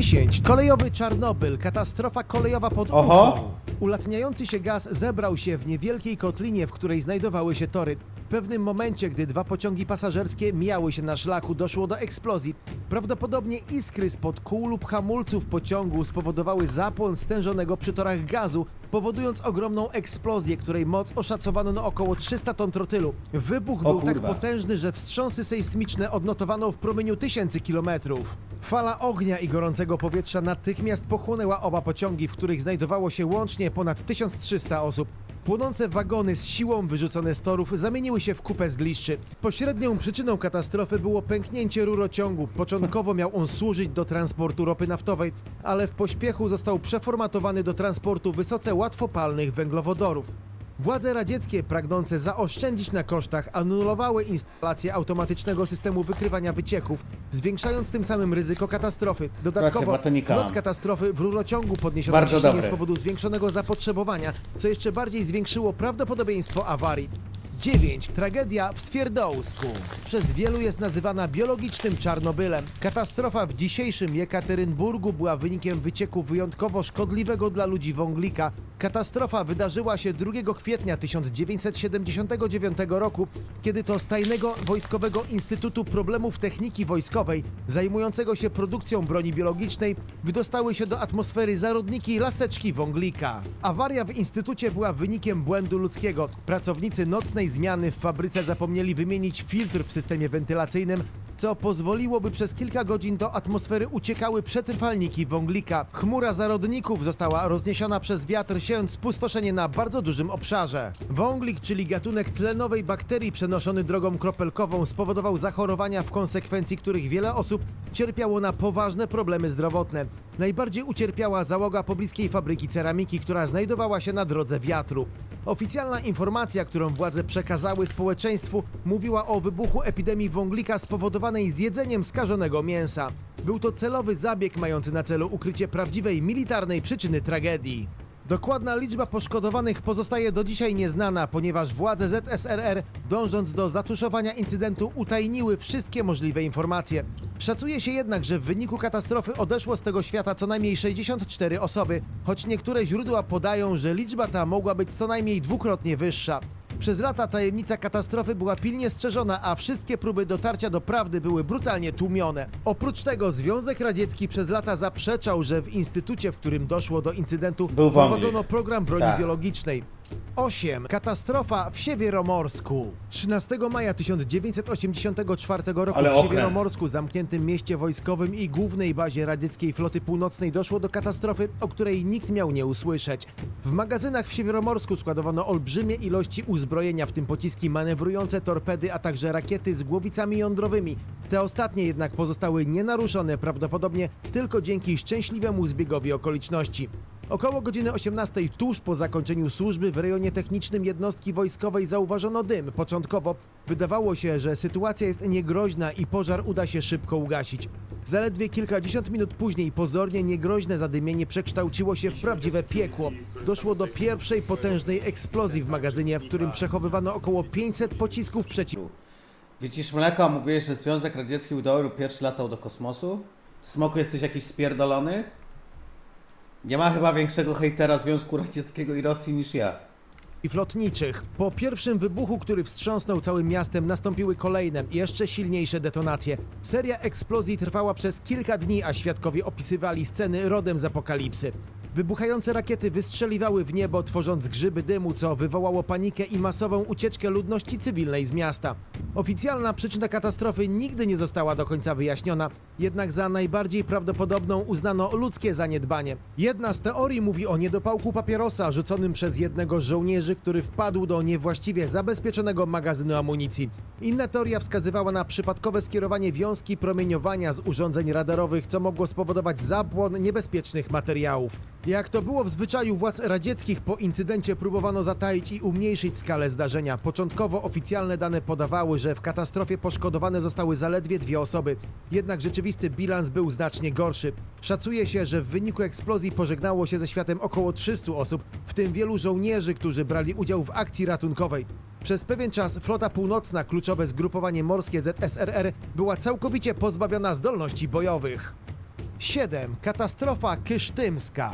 10. Kolejowy Czarnobyl. Katastrofa kolejowa pod Oho. Ulatniający się gaz zebrał się w niewielkiej kotlinie, w której znajdowały się tory. W pewnym momencie, gdy dwa pociągi pasażerskie mijały się na szlaku, doszło do eksplozji. Prawdopodobnie iskry spod kół lub hamulców pociągu spowodowały zapłon stężonego przy torach gazu, powodując ogromną eksplozję, której moc oszacowano na około 300 ton trotylu. Wybuch O był tak kurwa. potężny, że wstrząsy sejsmiczne odnotowano w promieniu tysięcy kilometrów. Fala ognia i gorącego powietrza natychmiast pochłonęła oba pociągi, w których znajdowało się łącznie ponad 1300 osób. Płonące wagony z siłą wyrzucone z torów zamieniły się w kupę zgliszczy. Pośrednią przyczyną katastrofy było pęknięcie rurociągu. Początkowo miał on służyć do transportu ropy naftowej, ale w pośpiechu został przeformatowany do transportu wysoce łatwopalnych węglowodorów. Władze radzieckie, pragnące zaoszczędzić na kosztach, anulowały instalację automatycznego systemu wykrywania wycieków, zwiększając tym samym ryzyko katastrofy. Dodatkowo, noc katastrofy w rurociągu podniesiono Bardzo ciśnienie z powodu zwiększonego zapotrzebowania, co jeszcze bardziej zwiększyło prawdopodobieństwo awarii. 9. Tragedia w Swierdowsku. Przez wielu jest nazywana biologicznym Czarnobylem. Katastrofa w dzisiejszym Jekaterynburgu była wynikiem wycieku wyjątkowo szkodliwego dla ludzi wąglika. Katastrofa wydarzyła się 2 kwietnia 1979 roku, kiedy to z tajnego Wojskowego Instytutu Problemów Techniki Wojskowej, zajmującego się produkcją broni biologicznej, wydostały się do atmosfery zarodniki laseczki wąglika. Awaria w instytucie była wynikiem błędu ludzkiego. Pracownicy nocnej zmiany w fabryce zapomnieli wymienić filtr w systemie wentylacyjnym, co pozwoliłoby przez kilka godzin do atmosfery uciekały przetrwalniki wąglika. Chmura zarodników została rozniesiona przez wiatr, siejąc spustoszenie na bardzo dużym obszarze. Wąglik, czyli gatunek tlenowej bakterii przenoszony drogą kropelkową, spowodował zachorowania, w konsekwencji których wiele osób cierpiało na poważne problemy zdrowotne. Najbardziej ucierpiała załoga pobliskiej fabryki ceramiki, która znajdowała się na drodze wiatru. Oficjalna informacja, którą władze przekazały społeczeństwu, mówiła o wybuchu epidemii wąglika spowodowanej zjedzeniem skażonego mięsa. Był to celowy zabieg mający na celu ukrycie prawdziwej militarnej przyczyny tragedii. Dokładna liczba poszkodowanych pozostaje do dzisiaj nieznana, ponieważ władze ZSRR, dążąc do zatuszowania incydentu, utajniły wszystkie możliwe informacje. Szacuje się jednak, że w wyniku katastrofy odeszło z tego świata co najmniej 64 osoby, choć niektóre źródła podają, że liczba ta mogła być co najmniej dwukrotnie wyższa. Przez lata tajemnica katastrofy była pilnie strzeżona, a wszystkie próby dotarcia do prawdy były brutalnie tłumione. Oprócz tego Związek Radziecki przez lata zaprzeczał, że w instytucie, w którym doszło do incydentu, Był wąglik. prowadzono program broni Tak. biologicznej. 8. Katastrofa w Siewieromorsku. 13 maja 1984 roku Ale w okręt. Siewieromorsku, zamkniętym mieście wojskowym i głównej bazie radzieckiej floty północnej doszło do katastrofy, o której nikt miał nie usłyszeć. W magazynach w Siewieromorsku składowano olbrzymie ilości uzbrojenia, w tym pociski manewrujące, torpedy, a także rakiety z głowicami jądrowymi. Te ostatnie jednak pozostały nienaruszone prawdopodobnie tylko dzięki szczęśliwemu zbiegowi okoliczności. Około godziny 18 tuż po zakończeniu służby w rejonie technicznym jednostki wojskowej zauważono dym. Początkowo wydawało się, że sytuacja jest niegroźna i pożar uda się szybko ugasić. Zaledwie kilkadziesiąt minut później pozornie niegroźne zadymienie przekształciło się w prawdziwe piekło. Doszło do pierwszej potężnej eksplozji w magazynie, w którym przechowywano około 500 pocisków przeciw. Widzisz mleko, a mówiłeś, że Związek Radziecki udało pierwszy latał do kosmosu? Smoku, jesteś jakiś spierdolony? Nie ma chyba większego hejtera Związku Radzieckiego i Rosji niż ja. i flotniczych. Po pierwszym wybuchu, który wstrząsnął całym miastem, nastąpiły kolejne, jeszcze silniejsze detonacje. Seria eksplozji trwała przez kilka dni, a świadkowie opisywali sceny rodem z apokalipsy. Wybuchające rakiety wystrzeliwały w niebo, tworząc grzyby dymu, co wywołało panikę i masową ucieczkę ludności cywilnej z miasta. Oficjalna przyczyna katastrofy nigdy nie została do końca wyjaśniona, jednak za najbardziej prawdopodobną uznano ludzkie zaniedbanie. Jedna z teorii mówi o niedopałku papierosa rzuconym przez jednego z żołnierzy, który wpadł do niewłaściwie zabezpieczonego magazynu amunicji. Inna teoria wskazywała na przypadkowe skierowanie wiązki promieniowania z urządzeń radarowych, co mogło spowodować zapłon niebezpiecznych materiałów. Jak to było w zwyczaju władz radzieckich, po incydencie próbowano zataić i umniejszyć skalę zdarzenia. Początkowo oficjalne dane podawały, że w katastrofie poszkodowane zostały zaledwie dwie osoby. Jednak rzeczywisty bilans był znacznie gorszy. Szacuje się, że w wyniku eksplozji pożegnało się ze światem około 300 osób, w tym wielu żołnierzy, którzy brali udział w akcji ratunkowej. Przez pewien czas flota północna, kluczowe zgrupowanie morskie ZSRR, była całkowicie pozbawiona zdolności bojowych. 7. Katastrofa kysztymska.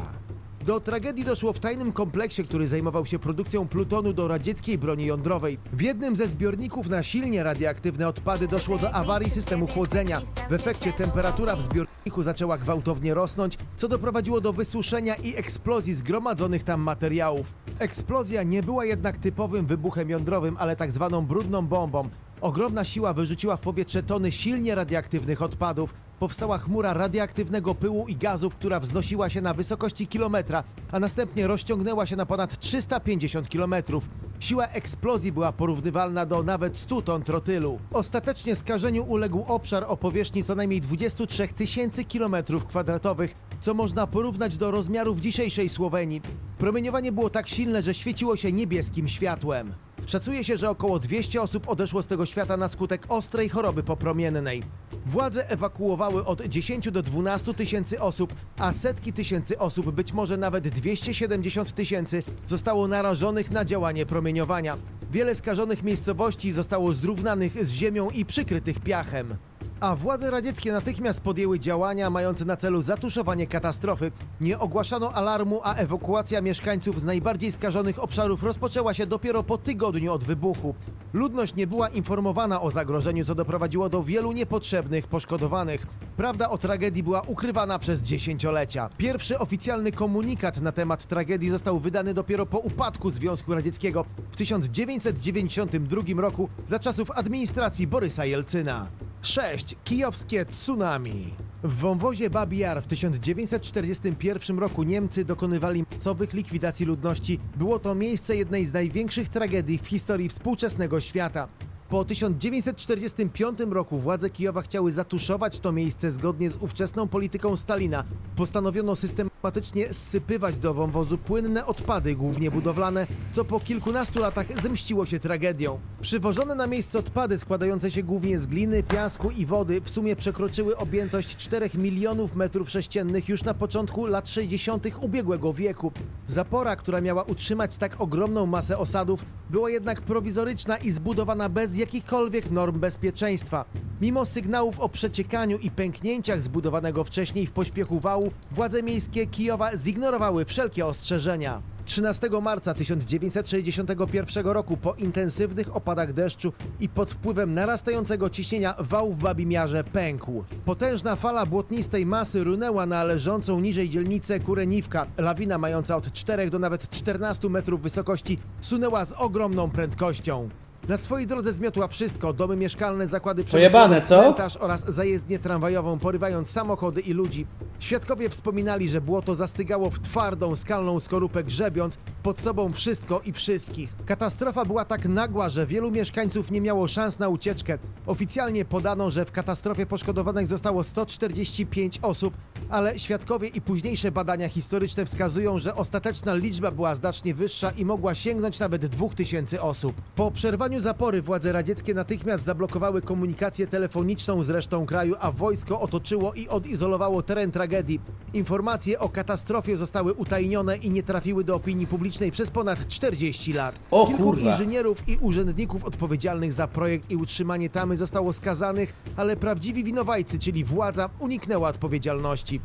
Do tragedii doszło w tajnym kompleksie, który zajmował się produkcją plutonu do radzieckiej broni jądrowej. W jednym ze zbiorników na silnie radioaktywne odpady doszło do awarii systemu chłodzenia. W efekcie temperatura w zbiorniku zaczęła gwałtownie rosnąć, co doprowadziło do wysuszenia i eksplozji zgromadzonych tam materiałów. Eksplozja nie była jednak typowym wybuchem jądrowym, ale tak zwaną brudną bombą. Ogromna siła wyrzuciła w powietrze tony silnie radioaktywnych odpadów. Powstała chmura radioaktywnego pyłu i gazów, która wznosiła się na wysokości kilometra, a następnie rozciągnęła się na ponad 350 kilometrów. Siła eksplozji była porównywalna do nawet 100 ton trotylu. Ostatecznie skażeniu uległ obszar o powierzchni co najmniej 23 tysięcy kilometrów kwadratowych, co można porównać do rozmiarów dzisiejszej Słowenii. Promieniowanie było tak silne, że świeciło się niebieskim światłem. Szacuje się, że około 200 osób odeszło z tego świata na skutek ostrej choroby popromiennej. Władze ewakuowały od 10 do 12 tysięcy osób, a setki tysięcy osób, być może nawet 270 tysięcy, zostało narażonych na działanie promieniowania. Wiele skażonych miejscowości zostało zrównanych z ziemią i przykrytych piachem. A władze radzieckie natychmiast podjęły działania mające na celu zatuszowanie katastrofy. Nie ogłaszano alarmu, a ewakuacja mieszkańców z najbardziej skażonych obszarów rozpoczęła się dopiero po tygodniu od wybuchu. Ludność nie była informowana o zagrożeniu, co doprowadziło do wielu niepotrzebnych poszkodowanych. Prawda o tragedii była ukrywana przez dziesięciolecia. Pierwszy oficjalny komunikat na temat tragedii został wydany dopiero po upadku Związku Radzieckiego w 1992 roku za czasów administracji Borysa Jelcyna. 6. Kijowskie tsunami. W wąwozie Babi Jar w 1941 roku Niemcy dokonywali masowych likwidacji ludności. Było to miejsce jednej z największych tragedii w historii współczesnego świata. Po 1945 roku władze Kijowa chciały zatuszować to miejsce zgodnie z ówczesną polityką Stalina. Postanowiono systematycznie zsypywać do wąwozu płynne odpady, głównie budowlane, co po kilkunastu latach zemściło się tragedią. Przywożone na miejsce odpady składające się głównie z gliny, piasku i wody w sumie przekroczyły objętość 4 milionów metrów sześciennych już na początku lat 60. ubiegłego wieku. Zapora, która miała utrzymać tak ogromną masę osadów, była jednak prowizoryczna i zbudowana bez jakichkolwiek norm bezpieczeństwa. Mimo sygnałów o przeciekaniu i pęknięciach zbudowanego wcześniej w pośpiechu wału, władze miejskie Kijowa zignorowały wszelkie ostrzeżenia. 13 marca 1961 roku po intensywnych opadach deszczu i pod wpływem narastającego ciśnienia wał w Babimiarze pękł. Potężna fala błotnistej masy runęła na leżącą niżej dzielnicę Kureniwka. Lawina mająca od 4 do nawet 14 metrów wysokości sunęła z ogromną prędkością. Na swojej drodze zmiotła wszystko, domy mieszkalne, zakłady Pojebane, co? cmentarz oraz zajezdnię tramwajową, porywając samochody i ludzi. Świadkowie wspominali, że błoto zastygało w twardą, skalną skorupę grzebiąc pod sobą wszystko i wszystkich. Katastrofa była tak nagła, że wielu mieszkańców nie miało szans na ucieczkę. Oficjalnie podano, że w katastrofie poszkodowanych zostało 145 osób, ale świadkowie i późniejsze badania historyczne wskazują, że ostateczna liczba była znacznie wyższa i mogła sięgnąć nawet 2000 osób. Po przerwaniu zapory władze radzieckie natychmiast zablokowały komunikację telefoniczną z resztą kraju, a wojsko otoczyło i odizolowało teren tragedii. Informacje o katastrofie zostały utajnione i nie trafiły do opinii publicznej przez ponad 40 lat. O Kilku kurwa. inżynierów i urzędników odpowiedzialnych za projekt i utrzymanie tamy zostało skazanych, ale prawdziwi winowajcy, czyli władza, uniknęła odpowiedzialności.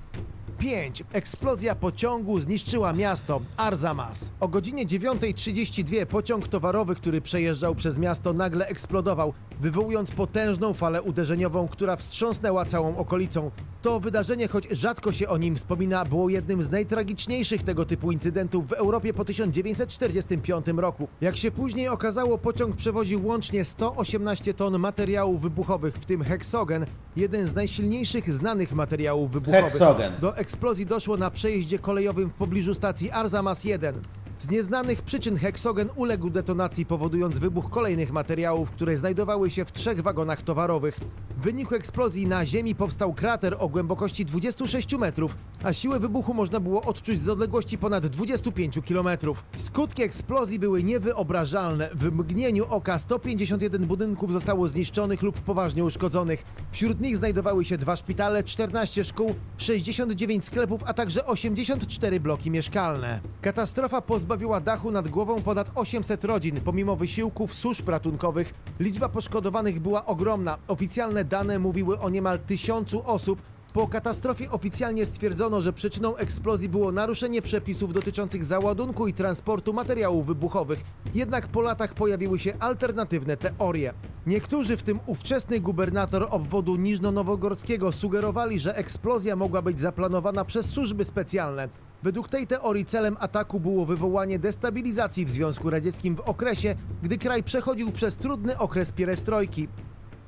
5. Eksplozja pociągu zniszczyła miasto Arzamas. O godzinie 9.32 pociąg towarowy, który przejeżdżał przez miasto, nagle eksplodował, wywołując potężną falę uderzeniową, która wstrząsnęła całą okolicą. To wydarzenie, choć rzadko się o nim wspomina, było jednym z najtragiczniejszych tego typu incydentów w Europie po 1945 roku. Jak się później okazało, pociąg przewoził łącznie 118 ton materiałów wybuchowych, w tym heksogen, jeden z najsilniejszych znanych materiałów wybuchowych. Heksogen. Do eksplozji doszło na przejeździe kolejowym w pobliżu stacji Arzamas 1. Z nieznanych przyczyn heksogen uległ detonacji, powodując wybuch kolejnych materiałów, które znajdowały się w trzech wagonach towarowych. W wyniku eksplozji na ziemi powstał krater o głębokości 26 metrów, a siłę wybuchu można było odczuć z odległości ponad 25 kilometrów. Skutki eksplozji były niewyobrażalne. W mgnieniu oka 151 budynków zostało zniszczonych lub poważnie uszkodzonych. Wśród nich znajdowały się dwa szpitale, 14 szkół, 69 sklepów, a także 84 bloki mieszkalne. Katastrofa pozbawiła dachu nad głową ponad 800 rodzin. Pomimo wysiłków służb ratunkowych, liczba poszkodowanych była ogromna. Oficjalne dane mówiły o niemal tysiącu osób, Po katastrofie oficjalnie stwierdzono, że przyczyną eksplozji było naruszenie przepisów dotyczących załadunku i transportu materiałów wybuchowych. Jednak po latach pojawiły się alternatywne teorie. Niektórzy, w tym ówczesny gubernator obwodu Niżno-Nowogórskiego, sugerowali, że eksplozja mogła być zaplanowana przez służby specjalne. Według tej teorii celem ataku było wywołanie destabilizacji w Związku Radzieckim w okresie, gdy kraj przechodził przez trudny okres pierestrojki.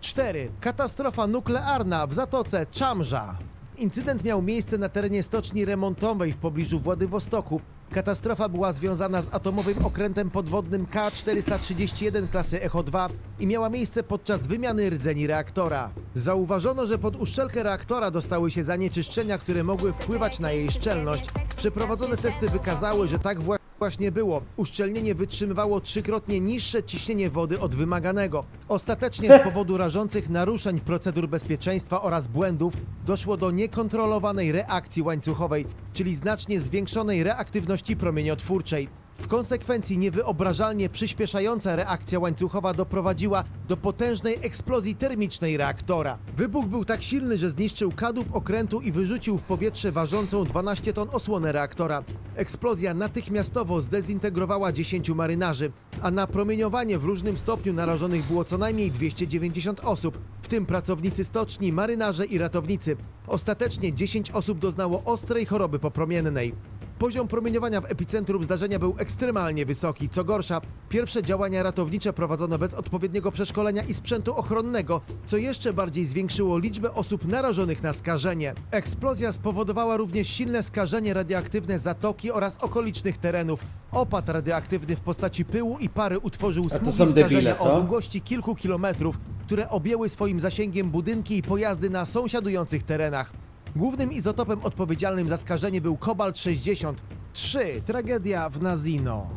4. Katastrofa nuklearna w zatoce Czamża. Incydent miał miejsce na terenie stoczni remontowej w pobliżu Władywostoku. Katastrofa była związana z atomowym okrętem podwodnym K-431 klasy Echo-2 i miała miejsce podczas wymiany rdzeni reaktora. Zauważono, że pod uszczelkę reaktora dostały się zanieczyszczenia, które mogły wpływać na jej szczelność. Przeprowadzone testy wykazały, że tak właśnie Właśnie było. Uszczelnienie wytrzymywało trzykrotnie niższe ciśnienie wody od wymaganego. Ostatecznie z powodu rażących naruszeń procedur bezpieczeństwa oraz błędów doszło do niekontrolowanej reakcji łańcuchowej, czyli znacznie zwiększonej reaktywności promieniotwórczej. W konsekwencji niewyobrażalnie przyspieszająca reakcja łańcuchowa doprowadziła do potężnej eksplozji termicznej reaktora. Wybuch był tak silny, że zniszczył kadłub okrętu i wyrzucił w powietrze ważącą 12 ton osłonę reaktora. Eksplozja natychmiastowo zdezintegrowała 10 marynarzy, a na promieniowanie w różnym stopniu narażonych było co najmniej 290 osób, w tym pracownicy stoczni, marynarze i ratownicy. Ostatecznie 10 osób doznało ostrej choroby popromiennej. Poziom promieniowania w epicentrum zdarzenia był ekstremalnie wysoki. Co gorsza, pierwsze działania ratownicze prowadzono bez odpowiedniego przeszkolenia i sprzętu ochronnego, co jeszcze bardziej zwiększyło liczbę osób narażonych na skażenie. Eksplozja spowodowała również silne skażenie radioaktywne zatoki oraz okolicznych terenów. Opad radioaktywny w postaci pyłu i pary utworzył to smugi skażenia debile, o długości kilku kilometrów, które objęły swoim zasięgiem budynki i pojazdy na sąsiadujących terenach. Głównym izotopem odpowiedzialnym za skażenie był kobalt 60. 3. Tragedia w Nazino.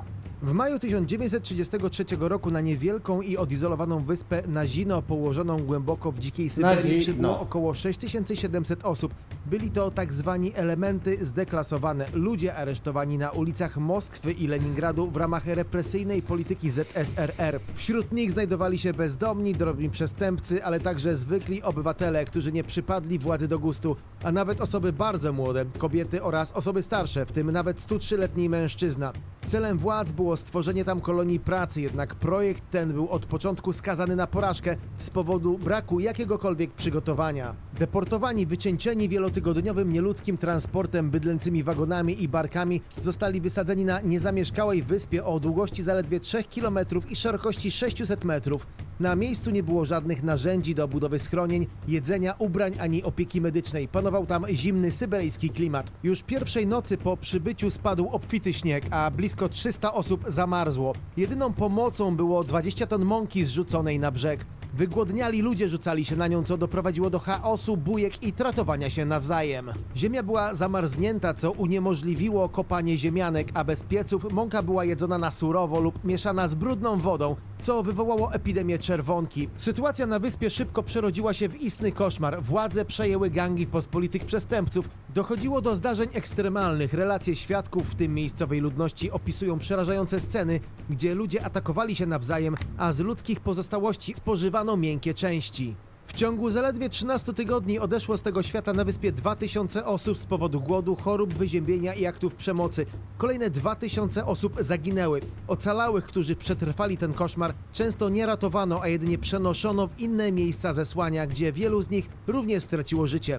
W maju 1933 roku na niewielką i odizolowaną wyspę Nazino, położoną głęboko w dzikiej Syberii, Nazino. przybyło około 6700 osób. Byli to tak zwani elementy zdeklasowane, ludzie aresztowani na ulicach Moskwy i Leningradu w ramach represyjnej polityki ZSRR. Wśród nich znajdowali się bezdomni, drobni przestępcy, ale także zwykli obywatele, którzy nie przypadli władzy do gustu, a nawet osoby bardzo młode, kobiety oraz osoby starsze, w tym nawet 103-letni mężczyzna. Celem władz było stworzenie tam kolonii pracy, jednak projekt ten był od początku skazany na porażkę z powodu braku jakiegokolwiek przygotowania. Deportowani, wycieńczeni wielotygodniowym nieludzkim transportem, bydlęcymi wagonami i barkami, zostali wysadzeni na niezamieszkałej wyspie o długości zaledwie 3 km i szerokości 600 metrów. Na miejscu nie było żadnych narzędzi do budowy schronień, jedzenia, ubrań ani opieki medycznej. Panował tam zimny syberyjski klimat. Już pierwszej nocy po przybyciu spadł obfity śnieg, a blisko 300 osób zamarzło. Jedyną pomocą było 20 ton mąki zrzuconej na brzeg. Wygłodniali ludzie rzucali się na nią, co doprowadziło do chaosu, bujek i tratowania się nawzajem. Ziemia była zamarznięta, co uniemożliwiło kopanie ziemianek, a bez pieców mąka była jedzona na surowo lub mieszana z brudną wodą, co wywołało epidemię czerwonki. Sytuacja na wyspie szybko przerodziła się w istny koszmar. Władze przejęły gangi pospolitych przestępców. Dochodziło do zdarzeń ekstremalnych. Relacje świadków, w tym miejscowej ludności, opisują przerażające sceny, gdzie ludzie atakowali się nawzajem, a z ludzkich pozostałości spożywano miękkie części. W ciągu zaledwie 13 tygodni odeszło z tego świata na wyspie 2000 osób z powodu głodu, chorób, wyziębienia i aktów przemocy. Kolejne 2000 osób zaginęły. Ocalałych, którzy przetrwali ten koszmar, często nie ratowano, a jedynie przenoszono w inne miejsca zesłania, gdzie wielu z nich również straciło życie.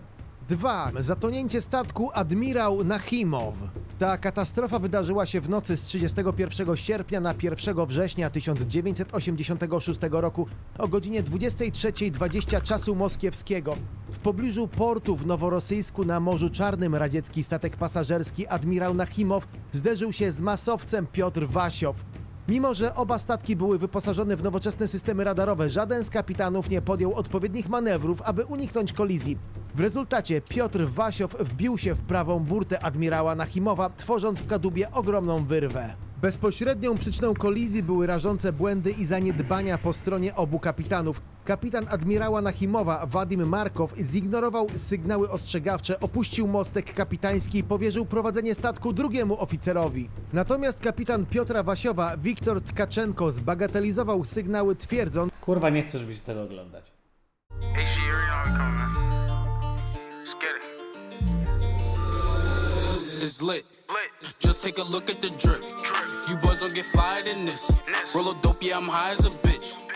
2. Zatonięcie statku Admirał Nachimow. Ta katastrofa wydarzyła się w nocy z 31 sierpnia na 1 września 1986 roku o godzinie 23.20 czasu moskiewskiego. W pobliżu portu w Noworosyjsku na Morzu Czarnym radziecki statek pasażerski Admirał Nachimow zderzył się z masowcem Piotr Wasiow. Mimo, że oba statki były wyposażone w nowoczesne systemy radarowe, żaden z kapitanów nie podjął odpowiednich manewrów, aby uniknąć kolizji. W rezultacie Piotr Wasiow wbił się w prawą burtę admirała Nachimowa, tworząc w kadłubie ogromną wyrwę. Bezpośrednią przyczyną kolizji były rażące błędy i zaniedbania po stronie obu kapitanów. Kapitan admirała Nachimowa, Wadim Markow, zignorował sygnały ostrzegawcze, opuścił mostek kapitański i powierzył prowadzenie statku drugiemu oficerowi. Natomiast kapitan Piotra Wasiowa, Wiktor Tkaczenko, zbagatelizował sygnały twierdząc, Kurwa, nie chcesz być tego oglądać. Hey, coming. Let's get it. It's. Lit. Just take a look at the drip. You boys don't get flyer than this. Roll a dope, yeah, I'm high as a bitch.